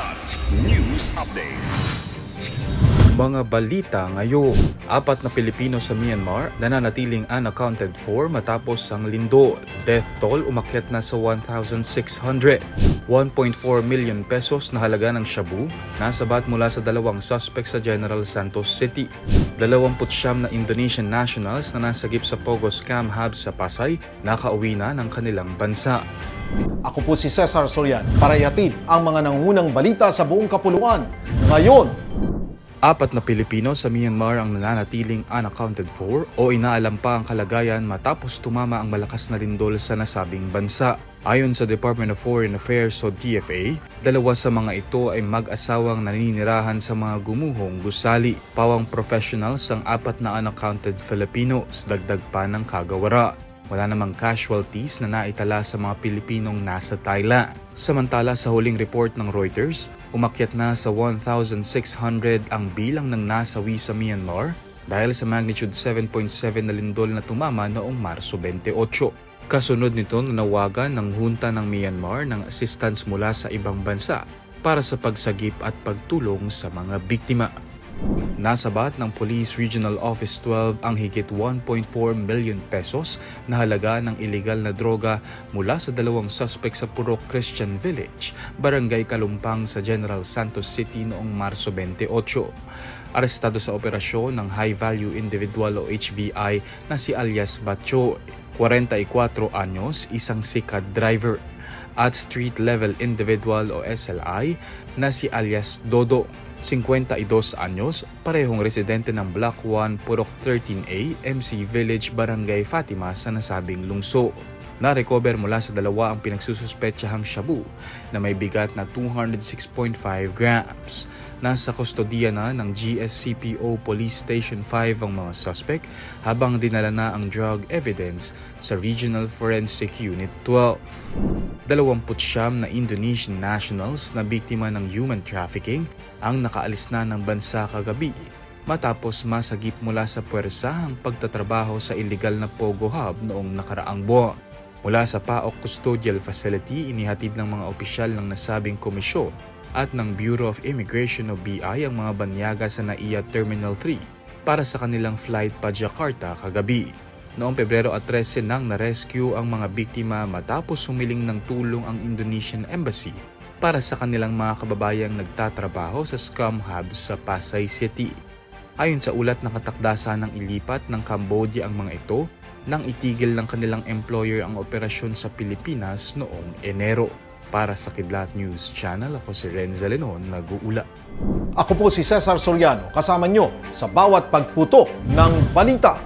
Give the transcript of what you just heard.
Kilat News Updates. Mga balita ngayon, apat na Pilipino sa Myanmar nananatiling unaccounted for matapos ang lindol. Death toll umakyat na sa 1,600. 1.4 million pesos na halaga ng shabu nasabat mula sa dalawang suspect sa General Santos City. 29 na Indonesian nationals na nasagip sa Pogo Scam Hub sa Pasay nakauwi na ng kanilang bansa. Ako po si Cesar Sorian para ihatid ang mga nangungunang balita sa buong kapuluan. Ngayon, Apat na Pilipino sa Myanmar ang nananatiling unaccounted for o inaalam pa ang kalagayan matapos tumama ang malakas na lindol sa nasabing bansa. Ayon sa Department of Foreign Affairs o DFA, dalawa sa mga ito ay mag-asawang naninirahan sa mga gumuhong gusali. Pawang professionals ang apat na unaccounted Filipinos, dagdag pa ng kagawara. Wala namang casualties na naitala sa mga Pilipinong nasa Thailand. Samantala sa huling report ng Reuters, umakyat na sa 1,600 ang bilang ng nasawi sa Myanmar dahil sa magnitude 7.7 na lindol na tumama noong Marso 28. Kasunod nito nanawagan ng hunta ng Myanmar ng assistance mula sa ibang bansa para sa pagsagip at pagtulong sa mga biktima. Nasabat ng Police Regional Office 12 ang higit 1.4 million pesos na halaga ng illegal na droga mula sa dalawang suspect sa Purok Christian Village, Barangay Kalumpang sa General Santos City noong Marso 28. Arestado sa operasyon ng High Value Individual o HVI na si alias Bacho, 44 anyos, isang sikat driver at street level individual o SLI na si alias Dodo, 52 anyos, parehong residente ng Block 1, Purok 13A, MC Village, Barangay Fatima sa nasabing lungso. Na-recover mula sa dalawa ang pinagsususpetsahang shabu na may bigat na 206.5 grams. Nasa kustodiya na ng GSCPO Police Station 5 ang mga suspect habang dinala na ang drug evidence sa Regional Forensic Unit 12. 29 na Indonesian nationals na biktima ng human trafficking ang nakaalis na ng bansa kagabi matapos masagip mula sa puwersa ang pagtatrabaho sa illegal na Pogo Hub noong nakaraang buwan. Mula sa PAOK Custodial Facility, inihatid ng mga opisyal ng nasabing komisyon at ng Bureau of Immigration o BI ang mga banyaga sa NAIA Terminal 3 para sa kanilang flight pa Jakarta kagabi. Noong Pebrero at 13 nang na-rescue ang mga biktima matapos humiling ng tulong ang Indonesian Embassy para sa kanilang mga kababayang nagtatrabaho sa scam hub sa Pasay City. Ayon sa ulat ng katakdasan ng ilipat ng Cambodia ang mga ito nang itigil ng kanilang employer ang operasyon sa Pilipinas noong Enero. Para sa Kidlat News Channel, ako si Renza Lenon, nag-uula. ako po si Cesar Soriano kasama nyo sa bawat pagputo ng balita.